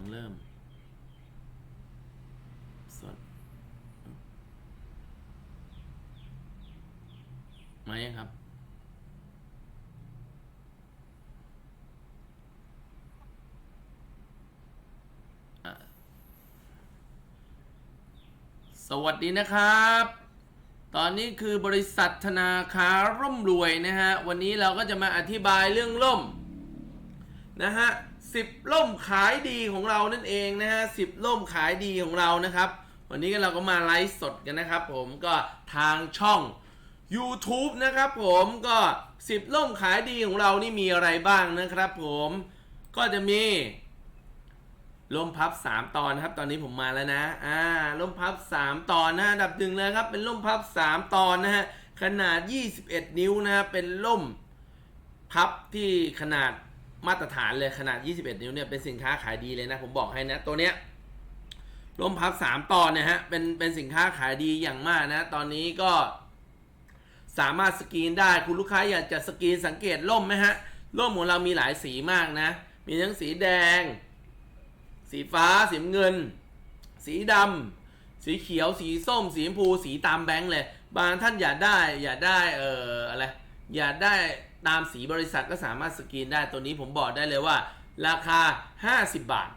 งเริ่ม สดมายังครับ สวัสดีนะครับ ตอนนี้คือบริษัทธนาคารร่มรวยนะฮะ วันนี้เราก็จะมาอธิบายเรื่องล่มนะฮะ สิบล่มขายดีของเรานั่นเองนะฮะสิบล่มขายดีของเรานะครับ วันนี้ก็เราก็มาไลฟ์สดกันนะครับ ผมก็ทางช่อง YouTube นะครับผมก็สิบล่มขายดีของเรานี่มีอะไรบ้างนะครับผมก็จะมีล่มพับ 3 ตอนนะครับ ตอนนี้ผมมาแล้วนะอ่าล่มพับ 3 ตอนนะดับหนึ่งเลยครับ เป็นล่มพับ 3 ตอนนะฮะขนาด 21 นิ้วนะฮะเป็นล่มพับที่ขนาด มาตรฐานเลยขนาด 21 นิ้วเนี่ยเป็นสินค้าขายดีเลยนะ ผมบอกให้นะ ตัวเนี้ยล่มพับ 3 ตอนเนี่ยฮะเป็นเป็นสินค้าขายดีอย่างมากนะ ตอนนี้ก็สามารถสกรีนได้คุณลูกค้าอยากจะสกรีนสังเกตล่มไหมฮะล่มของเรามีหลายสีมากนะ มีทั้งสีแดง สีฟ้า สีเงิน สีดำสีเขียว สีส้ม สีชมพู สีตามแบงค์เลย บางท่านอยากได้ อยากได้เอ่ออะไร อยากได้ ตามสีบริษัทก็สามารถสกรีนได้ตัวนี้ผมบอกได้เลยว่า ราคา 50 บาท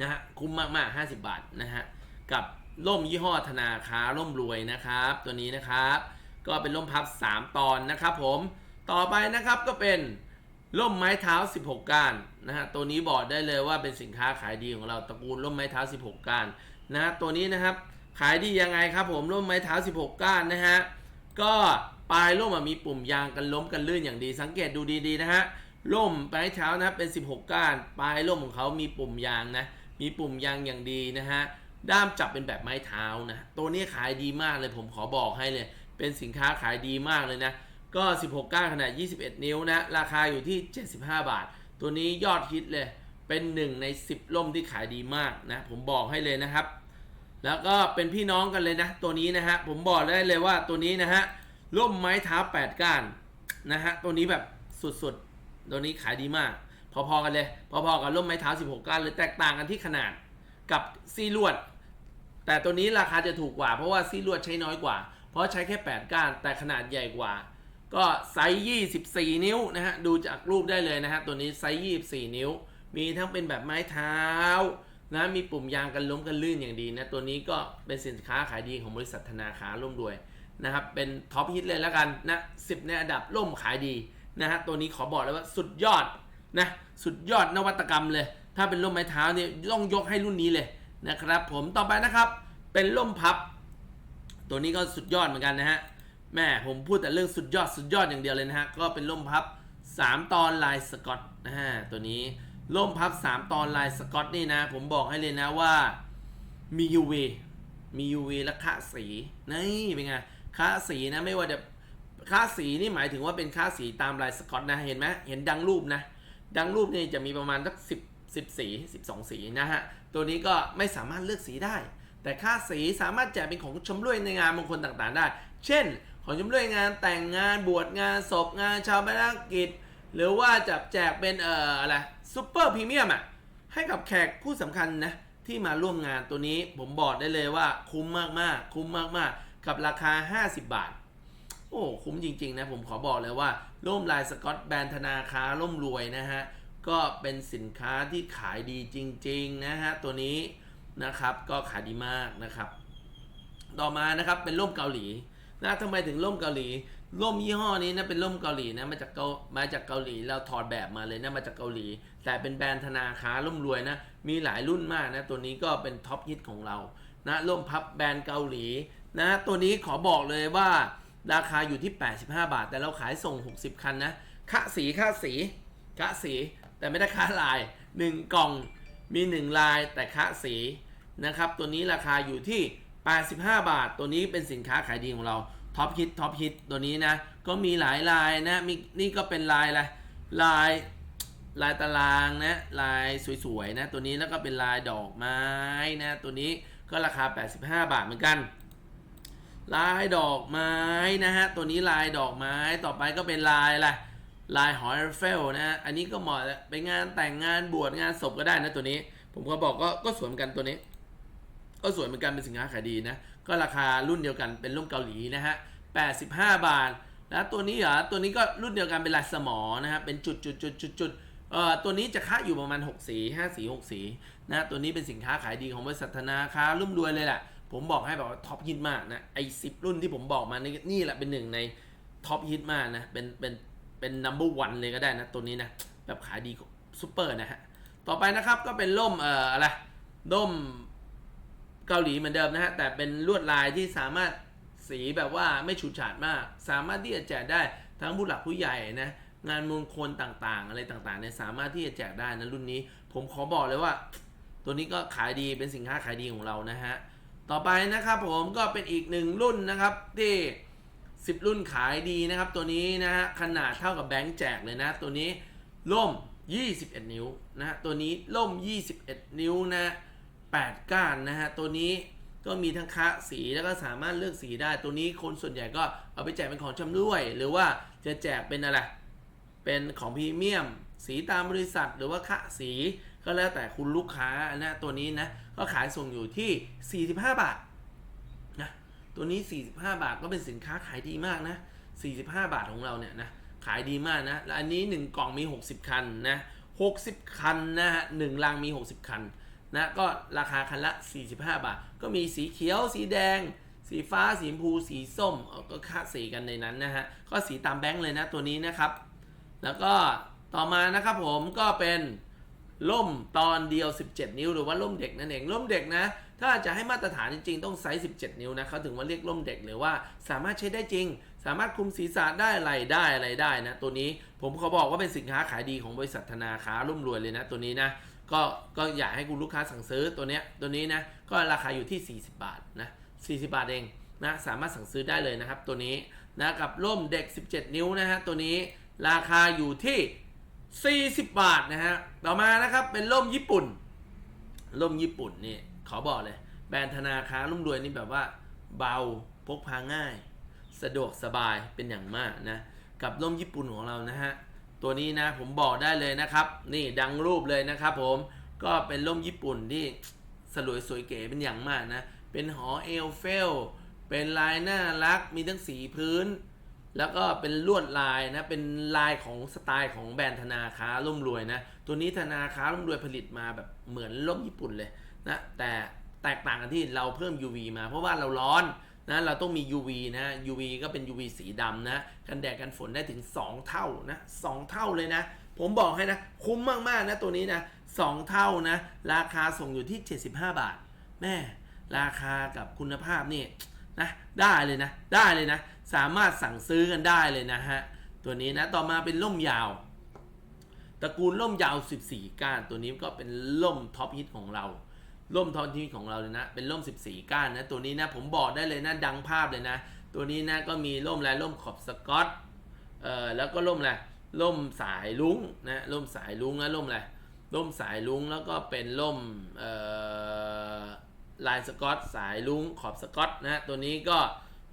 นะฮะคุ้มมากๆ 50 บาทนะฮะกับร่มยี่ห้อธนาคาร่มรวยนะครับ ตัวนี้นะครับก็เป็นร่มพับ 3 ตอนนะครับผมต่อไปนะครับก็เป็นร่มไม้เท้า 16 ก้านนะฮะตัวนี้บอกได้เลยว่าเป็นสินค้าขายดีของเราตระกูลร่มไม้เท้า 16 ก้านนะฮะตัวนี้นะครับขายดียังไงครับผมร่มไม้เท้า 16 ก้านนะฮะก็ ปลายร่มมีปุ่มยางกันล้มกันลื่นอย่างดี สังเกตดูดีๆนะฮะร่มไม้เท้านะเป็น 16 ก้านปลายร่มของเขามีปุ่มยางนะมีปุ่มยางอย่างดีนะฮะด้ามจับเป็นแบบไม้เท้านะตัวนี้ขายดีมากเลยผมขอบอกให้เลยเป็นสินค้าขายดีมากเลยนะก็ 16 ก้านขนาด 21 นิ้วนะราคาอยู่ที่ 75 บาท ตัวนี้ยอดฮิตเลยเป็นหนึ่งใน 10 ล่มที่ขายดีมากนะผมบอกให้เลยนะครับ แล้วก็เป็นพี่น้องกันเลยนะ ตัวนี้นะฮะผมบอกได้เลยว่าตัวนี้นะฮะ ร่มไม้เท้า8ก้านนะฮะตัวนี้แบบสุดๆ ตัวนี้ขายดีมาก พอๆกันเลย พอๆกับร่มไม้เท้า 16 ก้านเลยแตกต่างกันที่ขนาดกับซี่ลวด แต่ตัวนี้ราคาจะถูกกว่า เพราะว่าซี่ลวดใช้น้อยกว่า เพราะใช้แค่ 8 ก้าน แต่ขนาดใหญ่กว่า ก็ไซส์ 24 นิ้วนะฮะ ดูจากรูปได้เลยนะฮะ ตัวนี้ไซส์ 24 นิ้ว มีทั้งเป็นแบบไม้เท้านะมีปุ่มยางกันล้มกันลื่นอย่างดีนะ ตัวนี้ก็เป็นสินค้าขายดีของบริษัทธนาคารร่วมรวย นะครับเป็นท็อปฮิตเลยแล้วกันนะ10ในอันดับล่มขายดีนะฮะตัวนี้ขอบอกเลยว่าสุดยอดนะสุดยอดนวัตกรรมเลย ถ้าเป็นร่มไม้เท้าเนี่ยต้องยกให้รุ่นนี้เลยนะครับ ผมต่อไปนะครับเป็นร่มพับ ตัวนี้ก็สุดยอดเหมือนกันนะฮะแม่ผมพูดแต่เรื่องสุดยอดสุดยอดอย่างเดียวเลยนะฮะก็เป็นร่มพับ 3 ตอนลายสกอตนะฮะตัวนี้ร่มพับ 3 ตอนลายสกอตนี่นะ ผมบอกให้เลยนะว่ามี UV มี UV และค่าสีนี่เป็นไง ค่าสีนะไม่ว่าจะค่าสีนี่หมายถึงว่าเป็นค่าสีตามลายสกอตนะเห็นไหมเห็นดังรูปนะดังรูปนี่จะมีประมาณสักสิบสิบสีสิบสองสีนะฮะตัวนี้ก็ไม่สามารถเลือกสีได้ แต่ค่าสีสามารถแจกเป็นของชมรวยในงานมงคลต่างๆได้ เช่น ของชมรวยงานแต่งงานบวชงานศพงานชาวบานกิจ หรือว่าจะแจกเป็นเอ่ออะไรซูเปอร์พรีเมียมอะให้กับแขกผู้สำคัญนะที่มาร่วมงานตัวนี้ผมบอกได้เลยว่าคุ้มมากๆ คุ้มมากๆ กับราคา 50 บาท โอ้คุ้มจริง ๆ นะ ผมขอบอกเลยว่าร่มลายสกอตแบรนด์ธนาคาร่มรวยนะฮะ ก็เป็นสินค้าที่ขายดีจริง ๆ นะฮะ ตัวนี้นะครับก็ขายดีมากนะครับ ต่อมานะครับเป็นร่มเกาหลีนะทำไมถึงร่มเกาหลีร่มยี่ห้อนี้นะเป็นร่มเกาหลีนะมาจากเกามาจากเกาหลีเราถอดแบบมาเลยนะมาจากเกาหลี แต่เป็นแบรนด์ธนาคาร่มรวยนะมีหลายรุ่นมากนะตัวนี้ก็เป็นท็อปฮิตของเรานะร่มพับแบรนด์เกาหลี นะตัวนี้ขอบอกเลยว่าราคาอยู่ที่ 85 บาท แต่เราขายส่ง 60 คันนะค่าสีค่าสีค่าสีแต่ไม่ได้ค่าลาย 1 กล่องมี 1 ลายแต่ค่าสีนะครับ ตัวนี้ราคาอยู่ที่ 85 บาท ตัวนี้เป็นสินค้าขายดีของเราท็อปฮิตท็อปฮิตตัวนี้นะ ก็มีหลายลายนะมีนี่ก็เป็นลายอะไรลายลายตารางนะลายสวยๆนะตัวนี้แล้วก็เป็นลายดอกไม้นะตัวนี้ก็ราคา 85 บาทเหมือนกัน ลายดอกไม้นะฮะ ตัวนี้ลายดอกไม้ต่อไปก็เป็นลายอะไรลายหอยเฟลนะฮะ อันนี้ก็เหมาะเป็นงานแต่งงานบวชงานศพก็ได้นะตัวนี้ ผมก็บอกก็ก็สวยเหมือนกันตัวนี้ ก็สวยเหมือนกันเป็นสินค้าขายดีนะ ก็ราคารุ่นเดียวกันเป็นร่มเกาหลีนะฮะ85 บาท แล้วตัวนี้เหรอ ตัวนี้ก็รุ่นเดียวกันเป็นลายสมอนะฮะ เป็นจุดจุดจุดจุดจุดเอ่อ ตัวนี้จะค่าอยู่ประมาณ 6 สี 5 สี 6 สีนะ ตัวนี้เป็นสินค้าขายดีของบริษัทธนาคารุ่มรวยเลยแหละ ผมบอกให้แบบว่าท็อปฮิตมากนะไอ้สิรุ่นที่ผมบอกมานี่นี่แหละเป็นหนึ่งในท็อปฮิตมากนะเป็นเป็นเป็นนัมเบอร์วันเลยก็ได้นะตัวนี้นะแบบขายดีซุปเปอร์นะฮะต่อไปนะครับก็เป็นร่มเอ่ออะไรร่มเกาหลีเหมือนเดิมนะฮะแต่เป็นลวดลายที่สามารถสีแบบว่าไม่ฉูดฉาดมาก สามารถที่จะแจกได้ทั้งผู้หลักผู้ใหญ่นะงานมงคลต่างๆ อะไรต่างๆเนี่ยสามารถที่จะแจกได้นะรุ่นนี้ ผมขอบอกเลยว่า ตัวนี้ก็ขายดีเป็นสินค้าขายดีของเรานะฮะ ต่อไปนะครับผมก็เป็นอีกหนึ่งรุ่นนะครับที่10รุ่นขายดีนะครับ ตัวนี้นะฮะขนาดเท่ากับแบงค์แจกเลยนะ ตัวนี้ล่ม 21 นิ้วนะฮะตัวนี้ล่ม 21 นิ้วนะ8ก้านนะฮะตัวนี้ก็มีทั้งคะสีแล้วก็สามารถเลือกสีได้ ตัวนี้คนส่วนใหญ่ก็เอาไปแจกเป็นของชำร่วย หรือว่าจะแจกเป็นอะไร เป็นของพรีเมียม สีตามบริษัทหรือว่าคะสี ก็แล้วแต่คุณลูกค้านะตัวนี้นะก็ขายส่งอยู่ที่ 45 บาทนะตัวนี้ 45 บาทก็เป็นสินค้าขายดีมากนะ45 บาทของเราเนี่ยนะขายดีมากนะและอันนี้ 1 กล่องมี 60 คันนะ60 คันนะฮะหนึ่งลังมี 60 คันนะก็ราคาคันละ 45 บาท ก็มีสีเขียว สีแดง สีฟ้า สีชมพู สีส้มก็ค่าสีกันในนั้นนะฮะ ก็สีตามแบงค์เลยนะตัวนี้นะครับ แล้วก็ต่อมานะครับผมก็เป็น ล่มตอนเดียว 17 นิ้วหรือว่าล่มเด็กนั่นเองล่มเด็กนะ ถ้าจะให้มาตรฐานจริงๆ ต้องไซส์ 17 นิ้วนะเขาถึงว่าเรียกล่มเด็กหรือว่าสามารถใช้ได้จริง สามารถคุมศีรษะได้อะไรได้อะไรได้นะ ตัวนี้ผมเขาบอกว่าเป็นสินค้าขายดีของบริษัทธนาคารร่ำรวยเลยนะตัวนี้นะก็ก็อยากให้คุณลูกค้าสั่งซื้อตัวเนี้ยตัวนี้นะก็ราคาอยู่ที่ 40 บาทนะ40 บาทเองนะสามารถสั่งซื้อได้เลยนะครับตัวนี้นะกับร่มเด็ก 17 นิ้วนะฮะตัวนี้ราคาอยู่ที่ 40 บาทนะฮะ ต่อมานะครับเป็นร่มญี่ปุ่น ร่มญี่ปุ่นนี่ขอบอกเลย แบรนด์ธนาคารร่มรวยนี่แบบว่า เบาพกพาง่าย สะดวกสบายเป็นอย่างมากนะ กับร่มญี่ปุ่นของเรานะฮะ ตัวนี้นะผมบอกได้เลยนะครับ นี่ดังรูปเลยนะครับผมก็เป็นร่มญี่ปุ่นที่สลวยสวยเก๋เป็นอย่างมากนะ เป็นหอเอลเฟล เป็นลายน่ารัก มีทั้งสีพื้น แล้วก็เป็นลวดลายนะเป็นลายของสไตล์ของแบรนด์ธนาคารร่มรวยนะตัวนี้ธนาคารร่มรวยผลิตมาแบบเหมือนร่มญี่ปุ่นเลยนะแต่แตกต่างกันที่เราเพิ่ม UV มา เพราะว่าเราร้อนนะเราต้องมี UV นะ UV ก็เป็น UV สีดำนะกันแดดกันฝนได้ถึง 2 เท่านะ2เท่าเลยนะ ผมบอกให้นะ คุ้มมากๆนะตัวนี้นะ2เท่านะ ราคาส่งอยู่ที่ 75 บาท แม่ ราคากับคุณภาพนี่ นะได้เลยนะได้เลยนะ สามารถสั่งซื้อกันได้เลยนะฮะตัวนี้นะต่อมาเป็นล่มยาวตระกูลล่มยาว 14 ก้าน ตัวนี้ก็เป็นล่มท็อปฮิตของเราล่มท็อปฮิตของเราเลยนะ เป็นล่ม 14 ก้านนะ ตัวนี้นะผมบอกได้เลยนะดังภาพเลยนะ ตัวนี้นะก็มีล่มลายล่มขอบสกอตเอ่อแล้วก็ล่มอะไรล่มสายลุงนะล่มสายลุงนะล่มอะไรล่มสายลุงแล้วก็เป็นล่มเอ่อ ลายสกอตสายลุงขอบสกอตนะตัวนี้ก็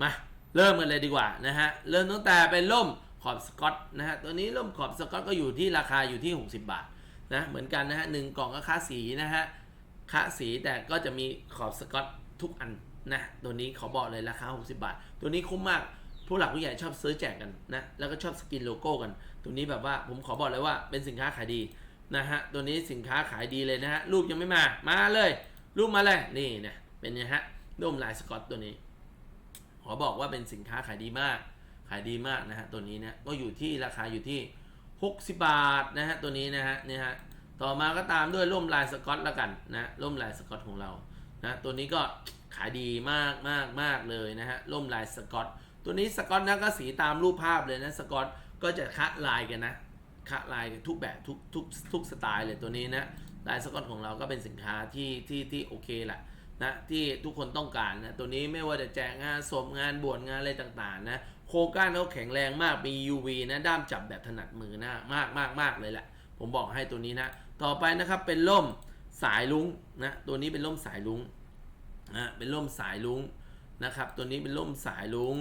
มาเริ่มกันเลยดีกว่านะฮะเริ่มตั้งแต่เป็นล่มขอบสกอตนะฮะตัวนี้ล่มขอบสกอตก็อยู่ที่ราคาอยู่ที่ 60 บาทนะเหมือนกันนะฮะหนึ่งกล่องก็ค่าสีนะฮะค่าสีแต่ก็จะมีขอบสกอตทุกอันนะตัวนี้ขอบอกเลยราคา 60 บาท ตัวนี้คุ้มมากผู้หลักผู้ใหญ่ชอบซื้อแจกกันนะแล้วก็ชอบสกินโลโก้กัน ตัวนี้แบบว่าผมขอบอกเลยว่าเป็นสินค้าขายดีนะฮะตัวนี้สินค้าขายดีเลยนะฮะรูปยังไม่มามาเลย รูปมาเลยนี่นะเป็นไงฮะร่มลายสกอตตัวนี้ ขอบอกว่าเป็นสินค้าขายดีมาก ขายดีมากนะฮะตัวนี้นะก็อยู่ที่ราคาอยู่ที่ 60 บาทนะฮะตัวนี้นะฮะเนี่ยฮะต่อมาก็ตามด้วยร่มลายสกอตล้วกันนะร่มลายสกอตของเรานะตัวนี้ก็ขายดีมากมากมากเลยนะฮะร่มลายสกอตตัวนี้สกอตนะก็สีตามรูปภาพเลยนะสกอตก็จะคะลายกันนะคะลายกันทุกแบบทุกทุกทุกสไตล์เลยตัวนี้นะ ลายสกอตของเราก็เป็นสินค้าที่ที่ที่โอเคแหละนะที่ทุกคนต้องการนะตัวนี้ไม่ว่าจะแจกงานศพงานบวชงานอะไรต่างๆนะโครงก้านเขาแข็งแรงมากมี UV นะด้ามจับแบบถนัดมือนะมากมากมากเลยแหละผมบอกให้ตัวนี้นะ ต่อไปนะครับเป็นร่มสายลุงนะตัวนี้เป็นร่มสายลุงนะเป็นร่มสายลุงนะครับตัวนี้เป็นร่มสายลุง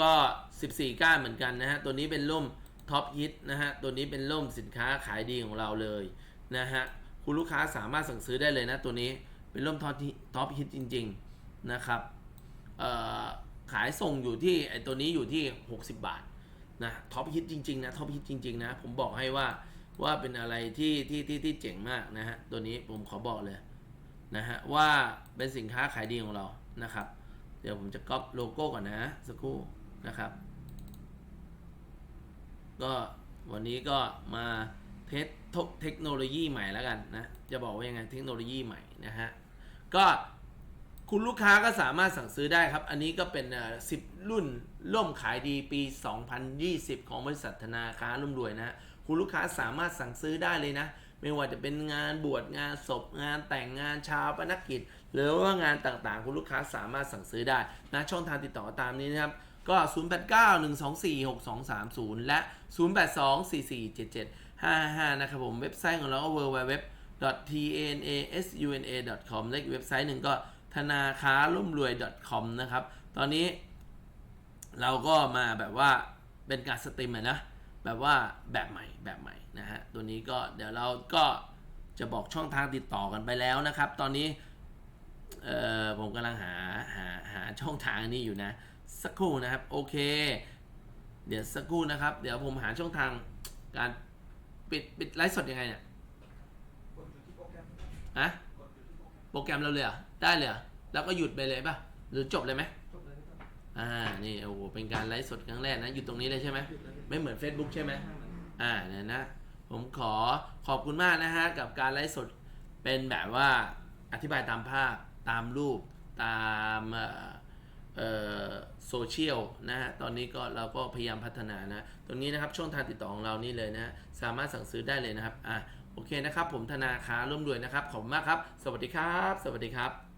ก็ 14 ก้านเหมือนกันนะฮะตัวนี้เป็นร่มท็อปฮิตนะฮะตัวนี้เป็นร่มสินค้าขายดีของเราเลยนะฮะ คุณลูกค้าสามารถสั่งซื้อได้เลยนะตัวนี้เป็นร่มท็อปท็อปฮิตจริง ๆนะครับขายส่งอยู่ที่ไอตัวนี้อยู่ที่ 60 บาทนะท็อปฮิตจริงๆนะท็อปฮิตจริงๆนะผมบอกให้ว่าว่าเป็นอะไรที่ที่ที่ที่เจ๋งมากนะฮะตัวนี้ผมขอบอกเลยนะฮะว่าเป็นสินค้าขายดีของเรานะครับ เดี๋ยวผมจะก๊อปโลโก้ก่อนนะสักครู่นะครับ ก็วันนี้ก็มา เทสเทคโนโลยีใหม่แล้วกันนะ จะบอกว่ายังไงเทคโนโลยีใหม่นะฮะ ก็คุณลูกค้าก็สามารถสั่งซื้อได้ครับ อันนี้ก็เป็นสิบรุ่นร่วมขายดีปี 2020 ของบริษัทธนาคารร่ำรวยนะ คุณลูกค้าสามารถสั่งซื้อได้เลยนะ ไม่ว่าจะเป็นงานบวชงานศพงานแต่งงานชาวปนกิจ หรือว่างานต่างๆ คุณลูกค้าสามารถสั่งซื้อได้นะช่องทางติดต่อตามนี้นะครับก็ 0891246230 และ 555 นะครับผม เว็บไซต์ของเราก็ www tnasuna.com และอีกเว็บไซต์หนึ่งก็ธนาคาร่มรวย .com นะครับ ตอนนี้เราก็มาแบบว่าเป็นการสตรีมนะ แบบว่าแบบใหม่แบบใหม่นะฮะ ตัวนี้ก็เดี๋ยวเราก็จะบอกช่องทางติดต่อกันไปแล้วนะครับ ตอนนี้ เอ่อผมกำลังหาหาหาช่องทางนี้อยู่นะ สักครู่นะครับ โอเค เดี๋ยวสักครู่นะครับ เดี๋ยวผมหาช่องทางการ ปิดปิดไลฟ์สดยังไงเนี่ยอะโปรแกรมเราเลยเหรอได้เลยเหรอแล้วก็หยุดไปเลยป่ะ หรือจบเลยไหมอ่า นี่โอ้โห เป็นการไลฟ์สดครั้งแรกนะ อยู่ตรงนี้เลยใช่ไหม ไม่เหมือน Facebook ใช่ไหม อ่าเนี่ยนะ ผมขอขอบคุณมากนะฮะ กับการไลฟ์สด เป็นแบบว่าอธิบายตามภาพ ตามรูป ตามเอ่อ โซเชียลนะฮะ ตอนนี้ก็เราก็พยายามพัฒนานะ ตรงนี้นะครับช่องทางติดต่อของเรานี่เลยนะ สามารถสั่งซื้อได้เลยนะครับ อะ โอเคนะครับ ผมธนาคารร่วมรวยนะครับ ขอบคุณมากครับ สวัสดีครับ สวัสดีครับ